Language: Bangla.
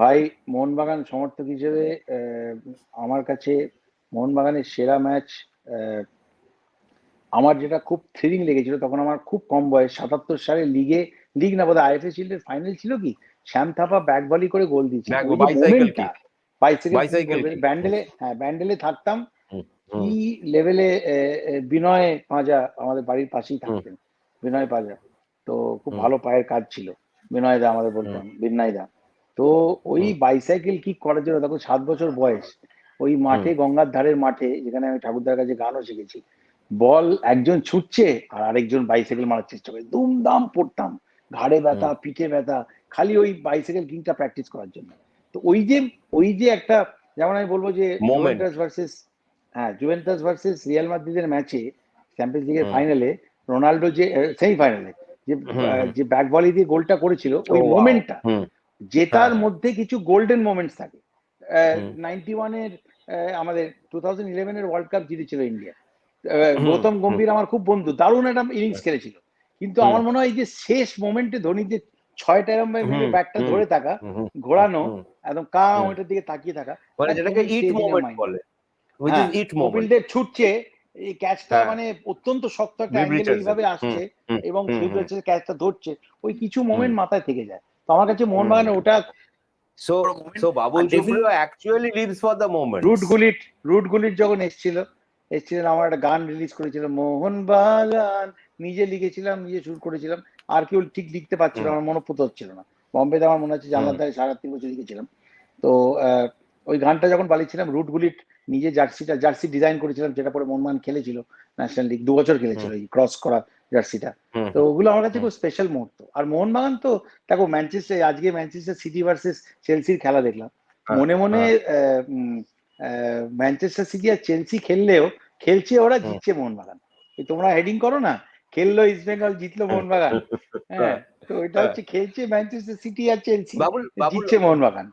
ভাই মোহনবাগান সমর্থক হিসেবে আমার কাছে মোহনবাগানের সেরা ম্যাচ আমার যেটা খুব থ্রিলিং লেগেছিল তখন আমার খুব কম বয়স সাতাত্তর সালে লিগে লিগ না বোধহয় আইএফএ শিল্ডের ফাইনাল ছিল কি? শ্যাম থাপা ব্যাক ভলি করে গোল দিয়েছিল. ব্যান্ডেলে হ্যাঁ ব্যান্ডেলে থাকতাম। কি লেভেলে বিনয় পাঁজা আমাদের বাড়ির পাশেই থাকতেন। বিনয় পাঁজা। তো খুব ভালো পায়ের কাজ ছিল। বিনয় দা আমাদের বলতাম বিনয় দা। তো ওই বাইসাইকেল কিক করার জন্য তখন সাত বছর বয়স ওই মাঠে গঙ্গার ধারের মাঠে যেখানে আমি ঠাকুরদার কাছে গানও শিখেছি বল একজন ছুটছে আর আরেকজন বাইসাইকেল মারার চেষ্টা করে। দুমদাম পড়তাম ঘাড়ে ব্যথা পিঠে ব্যথা খালি ওই বাইসাইকেল কিংটা প্র্যাকটিস করার জন্য। তো ওই যে ওই যে একটা যেমন আমি বলব যে. জুভেন্টাস ভার্সেস হ্যাঁ জুভেন্টাস ভার্সেস রিয়াল মাদ্রিদের ম্যাচে চ্যাম্পিয়ন্স লিগের ফাইনালে রোনাল্ডো যে সেমি ফাইনালে যে। যে ব্যাক ভলি দিয়ে গোলটা করেছিল ওই Oh. মোমেন্টটা হুম, জেতার হ্যাঁ। মধ্যে কিছু গোল্ডেন মোমেন্টস থাকে। নাইনটি ওয়ানের আমাদের টু থাউজেন্ড ইলেভেনের ওয়ার্ল্ড কাপ জিতেছিল ইন্ডিয়া গৌতম গম্ভীর আমার খুব বন্ধু দারুণ একটা ইনিংস খেলেছিল। কিন্তু আমার মনে হয় যে শেষ মোমেন্টে ধোনি যে ছয়টা এরম ব্যাটটা ধরে থাকা ঘোরানো একদম কাম ওইটার দিকে তাকিয়ে থাকা মানে যেটাকে ইট মোমেন্ট বলে হ্যাঁ, ইট মোমেন্ট কপিলদেব ছুটছে এই ক্যাচটা হ্যাঁ। মানে অত্যন্ত শক্ত একটা অ্যাঙ্গেল এইভাবে আসছে এবং। ক্যাচটা ধরছে ওই কিছু মোমেন্ট মাথায় থেকে যায়। আমার কাছে মোহনবাগানের হুম। ওটা so so Babul R Supriyo actually leaves for the moment Ruud Gullit Ruud Gullit যখন এসেছিল এসেছিলেন আমার একটা গান রিলিজ করেছিল মোহন বাগান নিজে লিখেছিলাম নিজে শুরু করেছিলাম আর কেউ ঠিক লিখতে পারছিল। আমার মনোপুত হচ্ছিল না। বম্বেতে আমার মনে হচ্ছে জানলার ধারে সাড়ে তিন বছর লিখেছিলাম। তো আহ, ওই গানটা যখন বানিয়েছিলাম রুট গুলিট নিজে জার্সিটা জার্সি ডিজাইন করেছিলাম যেটা পরে মোহনবাগান খেলেছিল ন্যাশনাল লিগ দু বছর খেলেছিল ক্রস করা জার্সিটা। তো ওগুলো আমার কাছে খুব স্পেশাল মুহূর্ত। আর মোহনবাগান তো দেখো ম্যানচেস্টার আজকে ম্যানচেস্টার সিটি ভার্সেস চেলসির খেলা দেখলাম। হ্যাঁ, মনে মনে ম্যানচেস্টার সিটি আর চেলসি খেললেও খেলছে ওরা জিতছে মোহনবাগান। তোমরা হেডিং করো না খেললো ইস্ট বেঙ্গল জিতলো মোহনবাগান। হ্যাঁ তো এটা হচ্ছে খেলছে ম্যানচেস্টার সিটি আর চেলসি জিতছে মোহনবাগান।